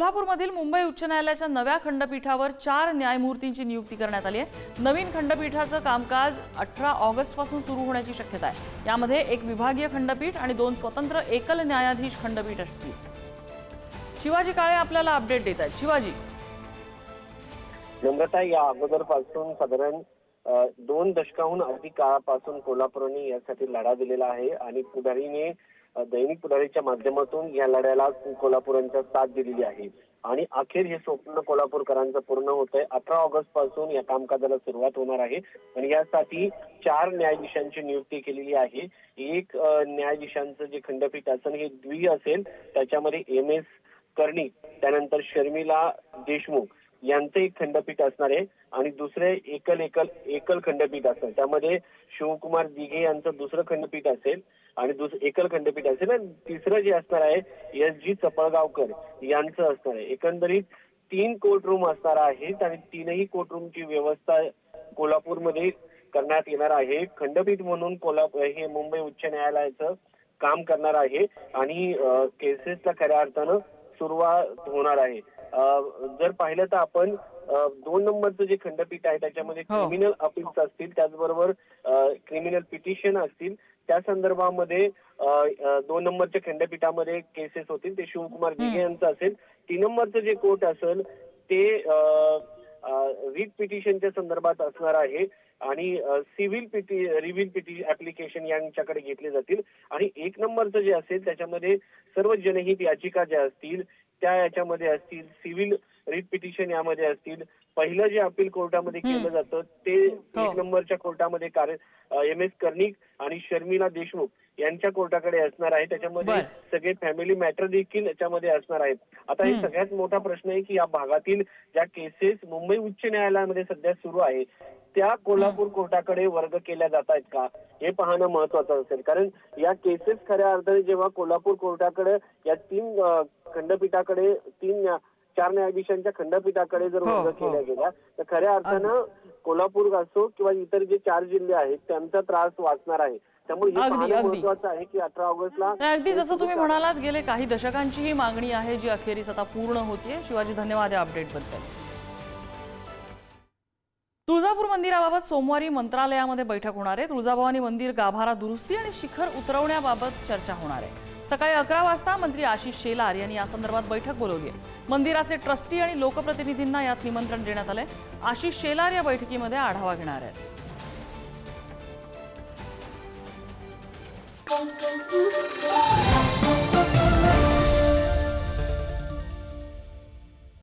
कोल्हापूरमधील मुंबई उच्च न्यायालयाच्या नव्या खंडपीठावर चार न्यायमूर्तींची नियुक्ती करण्यात आली आहे. नवीन खंडपीठाचं कामकाज अठरा ऑगस्टपासून सुरू होण्याची शक्यता आहे. यामध्ये एक विभागीय खंडपीठ आणि दोन स्वतंत्र एकल न्यायाधीश खंडपीठ असतील. शिवाजी काळे आपल्याला अपडेट देत आहेत. शिवाजी. नम्रता या अगोदरपासून साधारण दोन दशकाहून अधिक काळापासून कोल्हापूरने यासाठी लढा दिलेला आहे आणि पुढारीने दैनिक पुढारीच्या माध्यमातून या लढ्याला कोल्हापूरांचा साथ दिलेली आहे. आणि अखेर हे स्वप्न कोल्हापूरकरांचं पूर्ण होत आहे अठरा ऑगस्टपासून या कामकाजाला सुरुवात होणार आहे. आणि यासाठी चार न्यायाधीशांची नियुक्ती केलेली आहे. एक न्यायाधीशांचं जे खंडपीठ असेल हे द्वि असेल त्याच्यामध्ये एम एस कर्णिक त्यानंतर शर्मिला देशमुख यांचं एक खंडपीठ असणार आहे. आणि दुसरे एकल एकल एकल खंडपीठ असणार. त्यामध्ये शिवकुमार दिघे यांचं दुसरं खंडपीठ असेल आणि दुसरं एकल खंडपीठ असेल. आणि तिसरं जे असणार आहे एस जी चपळगावकर यांचं असणार आहे. एकंदरीत तीन कोर्ट रूम असणार आहेत आणि तीनही कोर्ट रूमची व्यवस्था कोल्हापूरमध्ये करण्यात येणार आहे. खंडपीठ म्हणून कोल्हापूर हे मुंबई उच्च न्यायालयाचं काम करणार आहे. आणि केसेसला खऱ्या अर्थानं सुरुवात होणार आहे. जर पाहिलं तर आपण दोन नंबरचं जे खंडपीठ आहे त्याच्यामध्ये हो. क्रिमिनल अपील्स असतील त्याचबरोबर क्रिमिनल पिटिशन असतील त्या संदर्भामध्ये दोन नंबरच्या खंडपीठामध्ये केसेस होतील. ते शिवकुमार दिघे यांचं असेल. तीन नंबरचं जे कोर्ट असेल ते रिट पिटिशनच्या संदर्भात असणार आहे आणि सिव्हिल पिटी रिव्हिल पिटी ऍप्लिकेशन यांच्याकडे घेतले जातील. आणि एक नंबरचं जे असेल त्याच्यामध्ये सर्व जनहित याचिका ज्या असतील त्या याच्यामध्ये असतील सिव्हिल रिट पिटिशन यामध्ये असतील. पहिलं जे अपील कोर्टामध्ये केलं जातं ते एक नंबरच्या कोर्टामध्ये कार्य एम एस कर्णिक आणि शर्मिला देशमुख यांच्या कोर्टाकडे असणार आहे. त्याच्यामध्ये. सगळे फॅमिली मॅटर देखील याच्यामध्ये असणार आहेत. आता हे सगळ्यात मोठा प्रश्न आहे की या भागातील ज्या केसेस मुंबई उच्च न्यायालयामध्ये सध्या सुरू आहे त्या कोल्हापूर कोर्टाकडे वर्ग केल्या जात आहेत का? हे पाहणं महत्वाचं असेल. कारण या केसेस खऱ्या अर्थाने जेव्हा कोल्हापूर कोर्टाकडे या तीन खंडपीठाकडे तीन चार न्यायाधीशांच्या खंडपीठाकडे जर हो, वर्ग हो. केल्या गेल्या तर खऱ्या अर्थानं कोल्हापूर असो किंवा इतर जे चार जिल्हे आहेत त्यांचा त्रास वाचणार आहे. त्यामुळे हे अगदी, पाहणं अगदी. महत्वाचं आहे की अठरा ऑगस्टला नाही, अगदी जसं तुम्ही म्हणालात गेले काही दशकांची ही मागणी आहे जी अखेरीस आता पूर्ण होतीये. शिवाजी धन्यवाद या अपडेटबद्दल तुळजापूर मंदिराबाबत सोमवारी मंत्रालयामध्ये बैठक होणार आहे. तुळजाभवानी मंदिर गाभारा दुरुस्ती आणि शिखर उतरवण्याबाबत चर्चा होणार आहे. सकाळी अकरा वाजता मंत्री आशिष शेलार यांनी या संदर्भात बैठक बोलवली आहे. मंदिराचे ट्रस्टी आणि लोकप्रतिनिधींना यात निमंत्रण देण्यात आलंय. आशिष शेलार या बैठकीमध्ये आढावा घेणार आहेत.